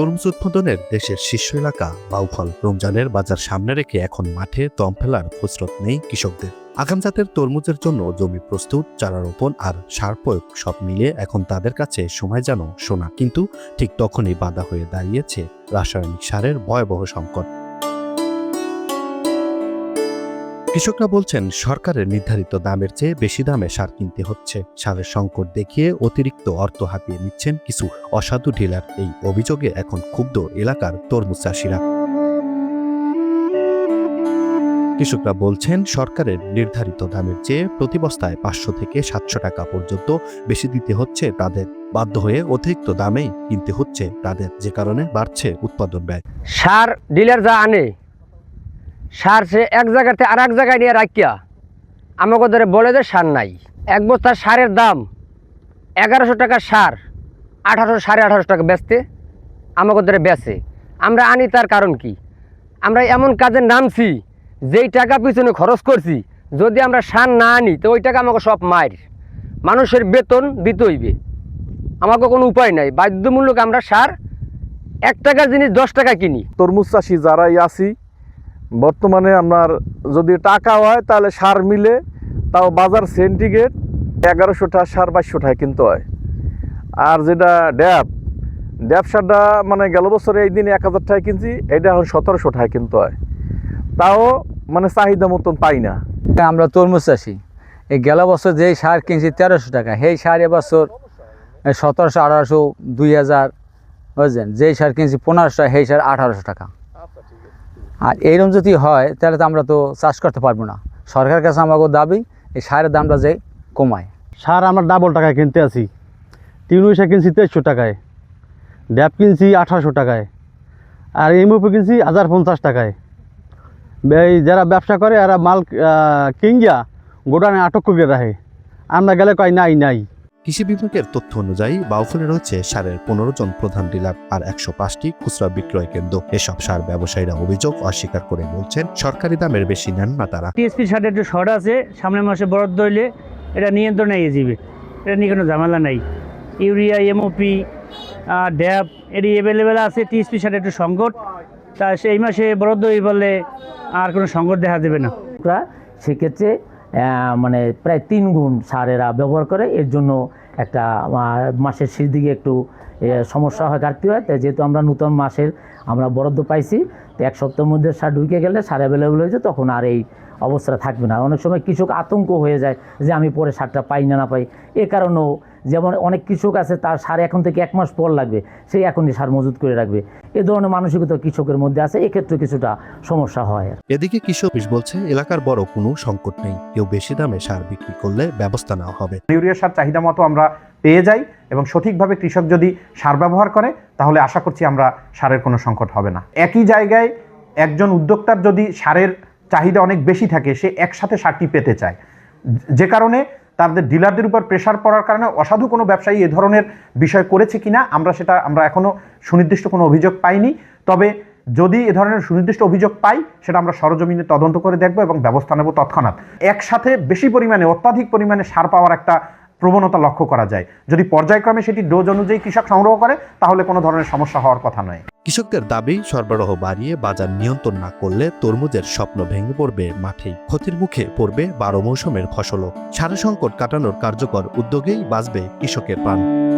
তরমুজ উৎপাদনের দেশের শীর্ষ এলাকা বাউফল। রমজানের বাজার সামনে রেখে এখন মাঠে দম ফেলার ফসরত নেই কৃষকদের। আগাম জাতের তরমুজের জন্য জমি প্রস্তুত, চারা রোপণ আর সার প্রয়োগ সব মিলিয়ে এখন তাদের কাছে সময় যেন সোনা। কিন্তু ঠিক তখনই বাধা হয়ে দাঁড়িয়েছে রাসায়নিক সারের ভয়াবহ সংকট। কৃষকরা বলছেন, সরকারের নির্ধারিত দামের চেয়ে বেশি দামে সার কিনতে হচ্ছে। সারের সংকট দেখিয়ে অতিরিক্ত অর্থ হাতিয়ে নিচ্ছেন কিছু অসাধু ডিলার। এই অভিযোগে এখন ক্ষুব্ধ এলাকার তরমুজ চাষিরা। কৃষকরা বলছেন, সরকারের নির্ধারিত দামের চেয়ে প্রতি বস্তায় পাঁচশো থেকে সাতশো টাকা পর্যন্ত বেশি দিতে হচ্ছে তাদের। বাধ্য হয়ে অতিরিক্ত দামেই কিনতে হচ্ছে তাদের, যে কারণে বাড়ছে উৎপাদন ব্যয়। সার ডিলার যা আনে সার সে এক জায়গাতে আর এক জায়গায় নিয়ে রাখিয়া আমাকে ধরে বলে যে সার নাই। এক বস্তার সারের দাম এগারোশো টাকা সার, আঠারোশো সাড়ে আঠারোশো টাকা বেচতে আমাকে ধরে বেচে। আমরা আনি তার কারণ কি? আমরা এমন কাজে নামছি, যেই টাকা পিছনে খরচ করছি, যদি আমরা সার না আনি, তো ওই টাকা আমাকে সব মার মানুষের বেতন দিতে হইবে। আমাকে কোনো উপায় নাই। বাধ্যমূলক আমরা সার, এক টাকার জিনিস দশ টাকা কিনি। তরমুজ চাষি যারাই আছি বর্তমানে আপনার যদি টাকা হয়, তাহলে সার মিলে তাও বাজার সেন্টিগ্রেড এগারোশো টাকা সার বাইশশো টাকা কিনতে হয়। আর যেটা ড্যাব ড্যাব সারটা মানে গেল বছরে এই দিন এক হাজার টাকা কিনছি, এটা এখন সতেরোশো টাকা কিনতে হয়। তাও মানে চাহিদা মতন পাই না। আমরা তরমুজ চাষি। এই গেল বছর যেই সার কিনছি তেরোশো টাকা সেই সার এবছর সতেরোশো, আঠারোশো, দুই হাজার, বুঝলেন? যেই সার কিনছি পনেরোশো টাকা সেই সার আঠারোশো টাকা আর এইরকম যদি হয়, তাহলে তো আমরা তো চাষ করতে পারব না। সরকারের কাছে আমাকে দাবি, এই সারের দামটা যে কমায়। সার আমরা ডাবল টাকায় কিনতে তিন উইসা কিনছি তেইশশো টাকায়। ড্যাব কিনছি আঠারোশো টাকায়। আর এমওপি কিনছি হাজার পঞ্চাশ টাকায়। এই যারা ব্যবসা করে, এরা মাল কিনগিয়া গোডানে আটক করে রাখে। আমরা গেলে কয়, নাই নাই। কৃষি বিভাগের তথ্য অনুযায়ী বাউফলে রয়েছে সারের পনেরো জন প্রধান ডিলার আর একশো পাঁচটি খুচরা বিক্রয় কেন্দ্র। এসব সার ব্যবসায়ীরা অভিযোগ অস্বীকার করে বলছেন সরকারি দামের বেশি নেন না তারা। টিএসপি সারের একটু শর্ট আছে সামনের মাসে বরাদ্দ হইলে এটা নিয়ন্ত্রণে এগিয়ে যাবে এটা নিয়ে কোনো ঝামেলা নাই। ইউরিয়া এমওপি ড্যাব এটি অ্যাভেলেবেল আছে টিএসপি সারের একটু সংকট। তা সেই মাসে বরাদ্দ হয়ে বললে আর কোনো সংকট দেখা দেবে না। সেক্ষেত্রে মানে প্রায় তিন গুণ সারেরা ব্যবহার করে। এর জন্য একটা মাসের শেষ দিকে একটু সমস্যা হয় ঘাটতি হয়। তাই যেহেতু আমরা নূতন মাসের আমরা বরাদ্দ পাইছি, তো এক সপ্তাহের মধ্যে সার ঢুকে গেলে সার অ্যাভেলেবেল হয়েছে, তখন আর এই অবস্থা থাকবে না। অনেক সময় কৃষক আতঙ্ক হয়ে যায় যে আমি পরে সারটা পাই না না পাই। এ কারণেও যেমন অনেক কৃষক আছে তার সার এখন থেকে এক মাস পর লাগবে সেই এখনই সার মজুত করে রাখবে। এ ধরনের মানসিকতা কৃষকের মধ্যে আছে এক্ষেত্রে কিছুটা সমস্যা হয়। আর এদিকে কৃষক বলছে এলাকার বড় কোনো সংকট নেই কেউ বেশি দামে সার বিক্রি করলে ব্যবস্থা নেওয়া হবে। ইউরিয়া সার চাহিদা মতো আমরা পেয়ে যাই এবং সঠিকভাবে কৃষক যদি সার ব্যবহার করে তাহলে আশা করছি আমরা সারের কোনো সংকট হবে না। একই জায়গায় একজন উদ্যোক্তার যদি সারের চাহিদা অনেক বেশি থাকে সে একসাথে সারটি পেতে চায়। যে কারণে তাদের ডিলারদের উপর প্রেশার পড়ার কারণে অসাধু কোনো ব্যবসায়ী এ ধরনের বিষয় করেছে কিনা, আমরা সেটা, আমরা এখনও সুনির্দিষ্ট কোনো অভিযোগ পাইনি। তবে যদি এ ধরনের সুনির্দিষ্ট অভিযোগ পাই, সেটা আমরা সরজমিনে তদন্ত করে দেখব এবং ব্যবস্থা নেব তৎক্ষণাৎ। একসাথে বেশি পরিমাণে, অত্যাধিক পরিমাণে সার পাওয়ার একটা প্রবণতা লক্ষ্য করা যায়। যদি পর্যায়ক্রমে সেটি ডোজ অনুযায়ী কৃষক সংগ্রহ করে, তাহলে কোনো ধরনের সমস্যা হওয়ার কথা নয়। কৃষকদের দাবি, সরবরাহ বাড়িয়ে বাজার নিয়ন্ত্রণ না করলে তরমুজের স্বপ্ন ভেঙে পড়বে মাঠেই। ক্ষতির মুখে পড়বে বারো মৌসুমের ফসলও। সারা সংকট কাটানোর কার্যকর উদ্যোগেই বাঁচবে কৃষকের প্রাণ।